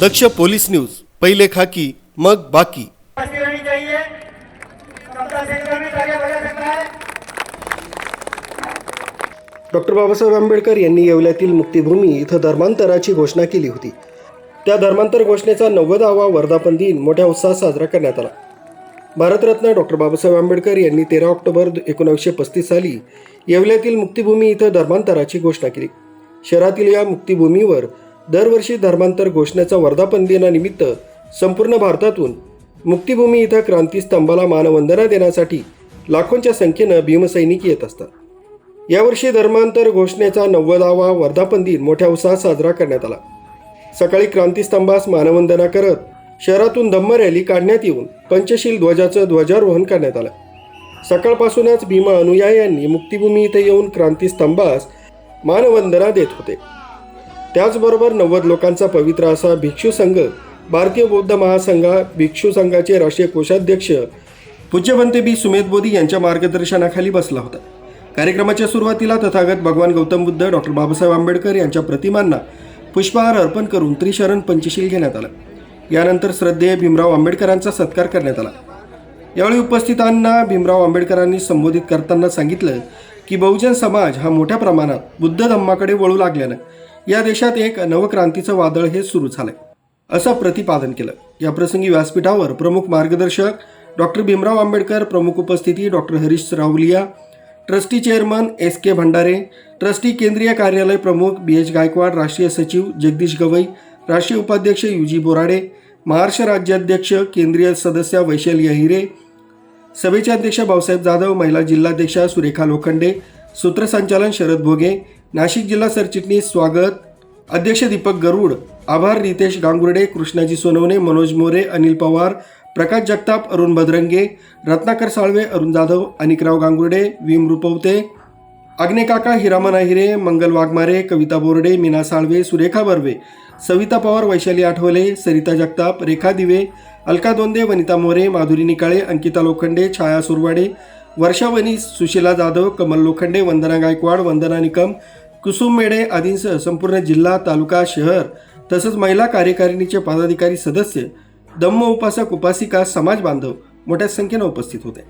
दक्ष police news पहिले खाकी मग बाकी. डॉक्टर बाबासाहेब आंबेडकर यांनी येवल्यातील मुक्तीभूमी इथं धर्मांतराची घोषणा केली होती. त्या धर्मांतर घोषणेचा नव्वदावा वर्धापन दिन मोठ्या उत्साहात साजरा करण्यात आला. भारतरत्न डॉक्टर बाबासाहेब आंबेडकर यांनी तेरा ऑक्टोबर एकोणीसशे पस्तीस साली येवल्यातील मुक्तीभूमी इथं धर्मांतराची घोषणा केली. शहरातील या मुक्तीभूमीवर दरवर्षी धर्मांतर घोषणेचा वर्धापन दिनानिमित्त संपूर्ण भारतातून मुक्तिभूमी इथं क्रांतीस्तंभाला मानवंदना देण्यासाठी लाखोंच्या संख्येनं भीमसैनिक येत असतात. यावर्षी धर्मांतर घोषणेचा नव्वदावा वर्धापन दिन मोठ्या उत्साहात साजरा करण्यात आला. सकाळी क्रांतीस्तंभास मानवंदना करत शहरातून धम्म रॅली काढण्यात येऊन पंचशील ध्वजाचं ध्वजारोहण करण्यात आलं. सकाळपासूनच भीमा अनुयायांनी मुक्तिभूमी इथे येऊन क्रांतीस्तंभास मानवंदना देत होते. त्याचबरोबर नव्वद लोकांचा पवित्र असा भिक्षू संघ भारतीय बौद्ध महासंघा भिक्षू संघाचे राष्ट्रीय कोषाध्यक्ष पूज्यवंते बी. सुमेध बोधी यांच्या मार्गदर्शनाखाली बसला होता. कार्यक्रमाच्या सुरुवातीला तथागत भगवान गौतम बुद्ध डॉक्टर बाबासाहेब आंबेडकर यांच्या प्रतिमांना पुष्पहार अर्पण करून त्रिशरण पंचशील घेण्यात आलं. यानंतर श्रद्धेय भीमराव आंबेडकरांचा सत्कार करण्यात आला. यावेळी उपस्थितांना भीमराव आंबेडकरांनी संबोधित करताना सांगितलं की बहुजन समाज हा मोठ्या प्रमाणात बुद्ध धम्माकडे वळू लागल्यानं या देशात एक नवक्रांतीचं वादळ हे सुरू झालंय. असं प्रतिपादन केलं. या प्रसंगी व्यासपीठावर प्रमुख मार्गदर्शक डॉक्टर भीमराव आंबेडकर प्रमुख उपस्थिती doctor Harish Ravaliya trustee chairman S K Bhandare trustee केंद्रीय कार्यालय प्रमुख बी एच गायकवाड राष्ट्रीय सचिव जगदीश गवई राष्ट्रीय उपाध्यक्ष युजी बोराडे महाराष्ट्र राज्याध्यक्ष केंद्रीय सदस्य वैशाली अहिरे सभेचे अध्यक्ष भाऊसाहेब जाधव महिला जिल्हाध्यक्षा सुरेखा लोखंडे सूत्रसंचालन शरद भोगे नाशिक जिल्हा सरचिटणीस स्वागत. अध्यक्ष दीपक गरुड आभार रितेश गांगुर्डे कृष्णाजी सोनवणे मनोज मोरे अनिल पवार प्रकाश जगताप अरुण भद्रंगे रत्नाकर साळवे अरुण जाधव अनिकराव गांगुर्डे विम रुपवते अग्नेकाका हिरामन हिरे मंगल वाघमारे कविता बोर्डे मीना साळवे सुरेखा बर्वे सविता पवार वैशाली आठवले सरिता जगताप रेखा दिवे अलका दोंदे वनिता मोरे माधुरी निकाळे अंकिता लोखंडे छाया सुरवाडे वर्षावनी सुशीला जाधव कमल लोखंडे वंदना गायकवाड वंदना निकम कुसुम मेडे आदींसह संपूर्ण जिल्हा तालुका शहर तसंच महिला कार्यकारिणीचे पदाधिकारी सदस्य दम्म उपासक उपासिका समाज बांधव मोठ्या संख्येनं उपस्थित होते.